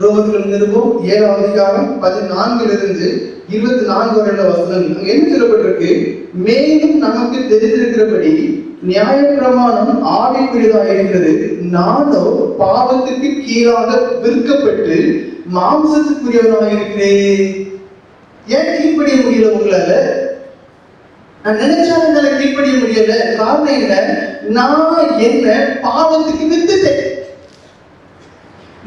ரோமர்கள் நிருபம் ஏழாம் அதிகாரம் பதினான்கிலிருந்து இருபத்தி நான்கு வரையுள்ள வசனம். என்ன சொல்லப்பட்டிருக்கு? மேலும் நமக்கு தெரிந்திருக்கிறபடி நியாய பிரமாணம் ஆவிக்குரியதாக இருக்கிறது. நானோ பாவத்துக்கு கீழாக விற்கப்பட்டு மாம்சத்துக்குரியவனாக இருக்கிறேன். ஏன் கீழ்ப்படிய முடியல உங்களால? நான் நினைச்சா என்னால கீழ்ப்படிய முடியல. காரணம் என்ன? நான் என்ன பாவத்துக்கு வித்துட்டேன்.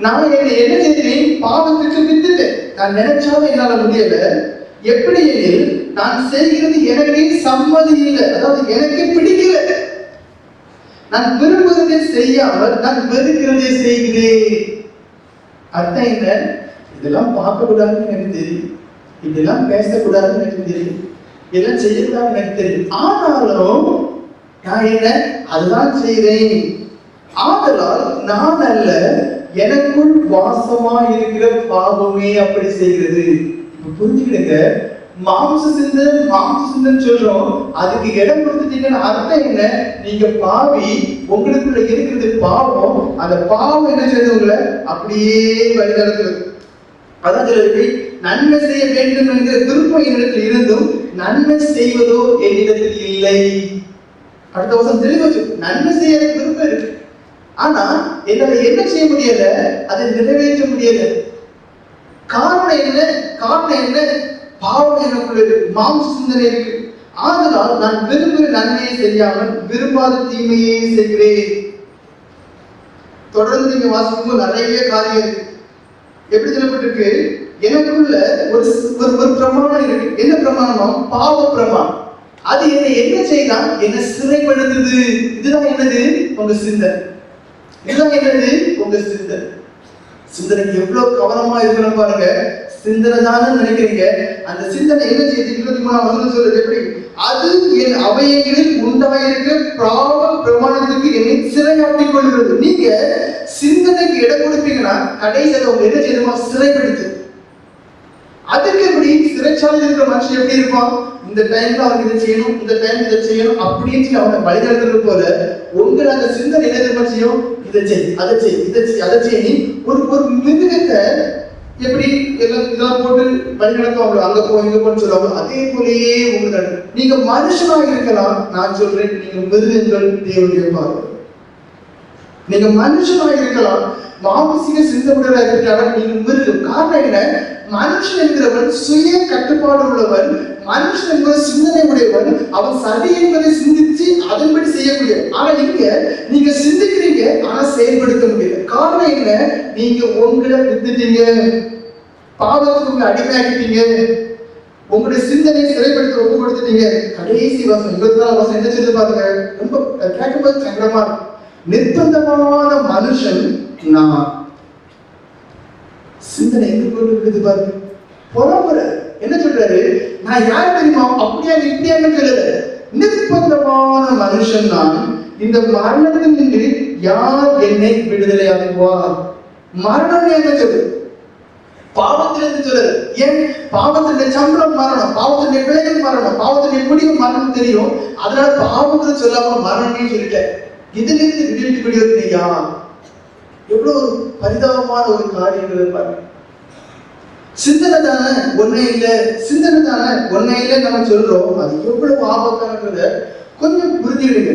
நான் என்ன என்ன செய்தேன் பாவத்துக்கு வித்துட்டேன். நான் நினைச்சாலும் என்னால முடியல. எப்படி எனில் நான் செய்கிறது எனக்கே சம்மதி இல்லை. அதாவது எனக்கு பிடிக்கல. நான் விரும்புவதை செய்யாமல் நான் வெறுக்கிறதை செய்கிறேன். அர்த்தம் என்ன? இதெல்லாம் பார்க்க கூடாதுன்னு எனக்கு தெரியும். இதெல்லாம் பேசக்கூடாதுன்னு எனக்கு தெரியும். இதெல்லாம் செய்யக்கூடாதுன்னு எனக்கு தெரியும். ஆனாலும் நான் என்ன? அதுதான் செய்கிறேன் ஆதலால் நான் அல்ல எனக்குள் வாசமா இருக்கிற பாவமே அப்படி செய்கிறது. புரிஞ்சுக்கிடுங்க. மாம்ச சிந்தன் மாம்ச சிந்தன் சொல்றோம். அதுக்கு இடம் கொடுத்துட்டீங்கன்னு அர்த்தம் என்ன? நீங்க பாவி உங்களுக்குள்ள இருக்கிறது பாவம். அந்த பாவம் என்ன செய்யுது உங்களை? அப்படியே வழி நடத்துறது அதான் சொல்லுது நன்மை செய்ய வேண்டும் என்கிற விருப்பம் என்னிடத்தில் இருந்தும் நன்மை செய்வதோ என்னிடத்தில் இல்லை. அடுத்த வருஷம் தெளிவா நன்மை செய்ய எனக்கு விருப்பம் இருக்கு. ஆனா என்னால என்ன செய்ய முடியல? அதை நிறைவேற்ற முடியல. காரணம் என்ன? காரணம் என்ன? பாவம் எனக்குள்ள இருக்கு. மாம்ச சிந்தனை இருக்கு. ஆதலால் நான் விரும்புகிற நன்மையை செய்யாமல் விரும்பாத தீமையே செய்கிறேன். தொடர்ந்து நீங்க வாசிக்கும்போது நிறைய காரியம் இருக்கு. எப்படி சொல்லப்பட்டிருக்கு? எனக்குள்ள ஒரு ஒரு ஒரு பிரமாணம் இருக்கு. என்ன பிரமாணம்? பாவ பிரமாணம். அது என்ன என்ன செய்யலாம் என்ன சிறைப்படுத்துது. இதுதான் என்னது? உங்க சிந்தனை. இதுதான் என்னது? உங்க சிந்தனை. சிந்தனைக்கு எவ்வளவு கவனமா இருக்கணும் பாருங்க. சிந்தனை தானே நினைக்கிறீங்க. அந்த சிந்தனை என்ன செய்யுது? இருபத்தி மூணாம் வசனம் சொல்றது எப்படி? அது என் அவையங்களில் உண்டாயிருக்கிற பிராப பிரமாணத்துக்கு என்னை சிறையாட்டிக் கொள்கிறது. நீங்க சிந்தனைக்கு இடம் கொடுப்பீங்கன்னா கடைசியில் உங்க என்ன செய்யணுமா சிறைப்படுத்து. அதுக்கு எப்படி சிறைச்சாலையில் இருக்கிற மனுஷன் எப்படி இருப்பான்? இந்த டைம்ல அவன் இதை செய்யணும் இந்த டைம் இதை செய்யணும் அப்படின்னு சொல்லி அவனை வழிநடத்துறது போல உங்களை அந்த சிந்தனை என்ன தெரியுமா செய்யும்? இதை செய் அதை செய் இதை செய் அதை செய் ஒரு ஒரு மிருகத்தை எப்படி எல்லாம் இதெல்லாம் போட்டு வழி நடத்துவாங்களோ அங்க போ இங்க போன்னு சொல்லுவாங்க அதே போலயே உங்களுக்கு நீங்க மனுஷனாக இருக்கலாம் நான் சொல்றேன் நீங்க மிருகங்கள் தேவையை பாருங்க நீங்க மனுஷனாக இருக்கலாம் மாமசிக சிந்தமுடராக இருக்கலாம் நீங்க மிருகம் காரணம் என்ன? மனுஷன் என்கிறவன் சுய கட்டுப்பாடு உள்ளவன் மனுஷன் என்பது சிந்தனை உடையவன் அவன் சரி என்பதை சிந்திச்சு அதன்படி செய்யக்கூடிய ஆனா இங்க நீங்க சிந்திக்கிறீங்க ஆனா செயல்படுத்த முடியல. காரணம் என்ன? நீங்க உங்களை வித்துட்டீங்க பாவத்துக்கு உங்களை அடிமையாக்கிட்டீங்க. உங்களுடைய சிந்தனை சிறைப்படுத்த ஒப்பு கொடுத்துட்டீங்க. கடைசி வாசம் இருபத்தி நாலு வாசம் என்ன சொல்லி பாருங்க? ரொம்ப கேட்கும்போது சங்கடமா இருக்கும் நிர்பந்தமான மனுஷன் நான். சிந்தனை எங்க கொண்டு இருக்குது பாருங்க புறம்புற என்ன சொல்றாரு? நான் யார் தெரியுமா? அப்படியா இப்படியான்னு சொல்லல நிர்பந்தமான மனுஷன் நான். இந்த மரணத்தில் நின்று யார் என்னை விடுதலை விடுதலையாக்குவார் மரணம் என்ன சொல்லு பாவத்திலிருந்து சொல்லுது? ஏன்? பாவத்தினுடைய சம்பளம் மரணம். பாவத்தினுடைய விளைவு மரணம். பாவத்தினுடைய முடிவு மரணம் தெரியும். அதனால பாவத்தை சொல்லாம மரணம்னு சொல்லிட்டேன். இதுல இருந்து விடுவிக்க யார் எவ்வளவு பரிதாபமான ஒரு காரியங்கள் பாருங்க சிந்தனை தானே? ஒன்னே இல்ல. சிந்தனை தானே? ஒன்னே இல்ல நம்ம சொல்றோம். அது எவ்வளவு ஆபத்தானன்றத கொஞ்சம் புரிஞ்சுக்கிடுங்க.